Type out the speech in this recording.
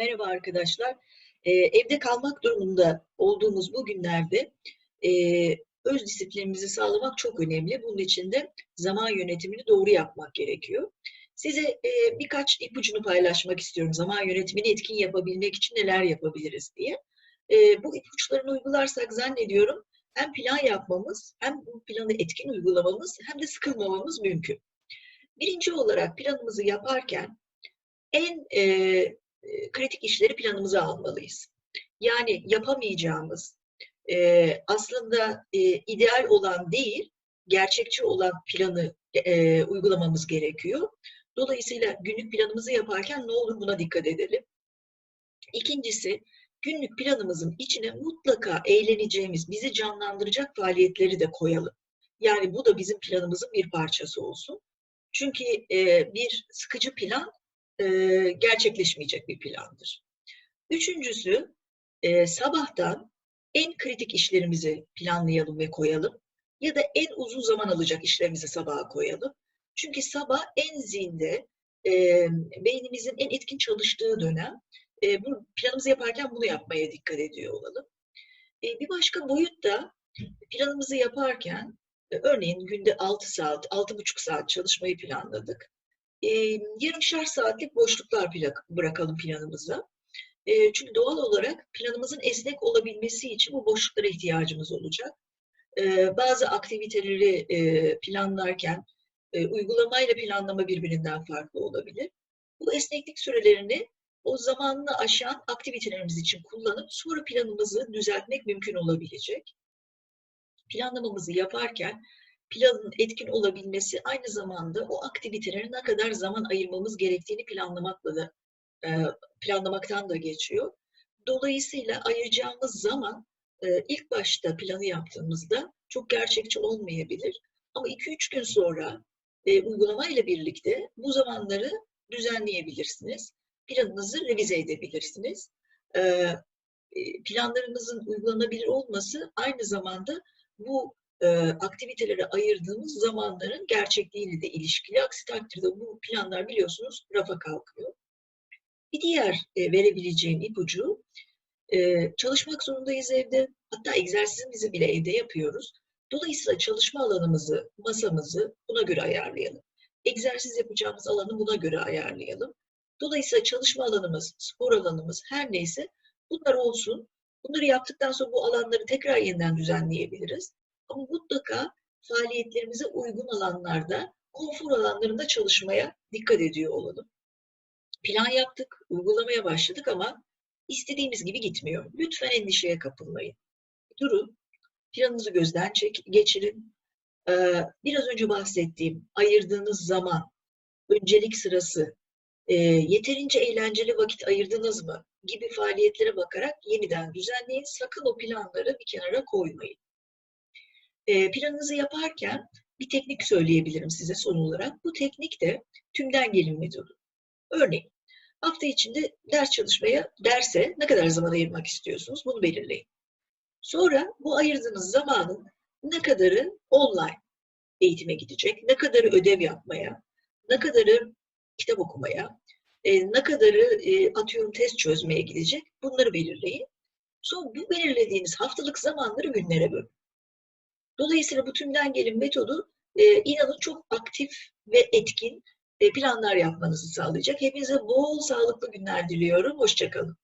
Merhaba arkadaşlar. Ee, evde kalmak durumunda olduğumuz bu günlerde e, öz disiplinimizi sağlamak çok önemli. Bunun için de zaman yönetimini doğru yapmak gerekiyor. Size e, birkaç ipucunu paylaşmak istiyorum. Zaman yönetimini etkin yapabilmek için neler yapabiliriz diye. E, bu ipuçlarını uygularsak zannediyorum hem plan yapmamız, hem bu planı etkin uygulamamız, hem de sıkılmamamız mümkün. Birinci olarak planımızı yaparken en e, e, kritik işleri planımıza almalıyız. Yani yapamayacağımız, e, aslında e, ideal olan değil, gerçekçi olan planı e, uygulamamız gerekiyor. Dolayısıyla günlük planımızı yaparken ne olur buna dikkat edelim. İkincisi, günlük planımızın içine mutlaka eğleneceğimiz, bizi canlandıracak faaliyetleri de koyalım. Yani bu da bizim planımızın bir parçası olsun. Çünkü e, bir sıkıcı plan e, gerçekleşmeyecek bir plandır. Üçüncüsü, e, sabahtan en kritik işlerimizi planlayalım ve koyalım. Ya da en uzun zaman alacak işlerimizi sabaha koyalım. Çünkü sabah en zinde, e, beynimizin en etkin çalıştığı dönem. E, bu planımızı yaparken bunu yapmaya dikkat ediyor olalım. E, bir başka boyut da planımızı yaparken, e, örneğin günde 6 saat, 6,5 saat çalışmayı planladık e, yarımşar saatlik boşluklar plak, bırakalım planımıza. E, çünkü doğal olarak planımızın esnek olabilmesi için bu boşluklara ihtiyacımız olacak. E, bazı aktiviteleri e, planlarken e, uygulamayla planlama birbirinden farklı olabilir. Bu esneklik sürelerini o zamanını aşan aktivitelerimiz için kullanıp sonra planımızı düzeltmek mümkün olabilecek. Planlamamızı yaparken planın etkin olabilmesi aynı zamanda o aktivitelere ne kadar zaman ayırmamız gerektiğini planlamakla da e, planlamaktan da geçiyor. Dolayısıyla ayıracağımız zaman e, ilk başta planı yaptığımızda çok gerçekçi olmayabilir. Ama 2-3 gün sonra e, uygulamayla birlikte bu zamanları düzenleyebilirsiniz. Planınızı revize edebilirsiniz. Planlarınızın uygulanabilir olması aynı zamanda bu e, aktivitelere ayırdığımız zamanların gerçekliğiyle de ilişkili. Aksi takdirde bu planlar biliyorsunuz rafa kalkıyor. Bir diğer e, verebileceğim ipucu, e, çalışmak zorundayız evde. Hatta egzersizimizi bile evde yapıyoruz. Dolayısıyla çalışma alanımızı, masamızı buna göre ayarlayalım. Egzersiz yapacağımız alanı buna göre ayarlayalım. Dolayısıyla çalışma alanımız, spor alanımız her neyse bunlar olsun. Bunları yaptıktan sonra bu alanları tekrar yeniden düzenleyebiliriz. Ama mutlaka faaliyetlerimize uygun alanlarda, konfor alanlarında çalışmaya dikkat ediyor olalım. Plan yaptık, uygulamaya başladık ama istediğimiz gibi gitmiyor. Lütfen endişeye kapılmayın. Durun, planınızı gözden çek, geçirin. Ee, biraz önce bahsettiğim ayırdığınız zaman, öncelik sırası, e, yeterince eğlenceli vakit ayırdınız mı gibi faaliyetlere bakarak yeniden düzenleyin. Sakın o planları bir kenara koymayın. E, planınızı yaparken bir teknik söyleyebilirim size son olarak. Bu teknik de tümden gelim metodu. Örneğin hafta içinde ders çalışmaya, derse ne kadar zaman ayırmak istiyorsunuz bunu belirleyin. Sonra bu ayırdığınız zamanın ne kadarı online eğitime gidecek, ne kadarı ödev yapmaya, ne kadarı kitap okumaya, e, ne kadarı e, atıyorum test çözmeye gidecek bunları belirleyin. Sonra bu belirlediğiniz haftalık zamanları günlere bölün. Dolayısıyla bu tümden gelin metodu e, inanın çok aktif ve etkin e, planlar yapmanızı sağlayacak. Hepinize bol sağlıklı günler diliyorum. Hoşçakalın.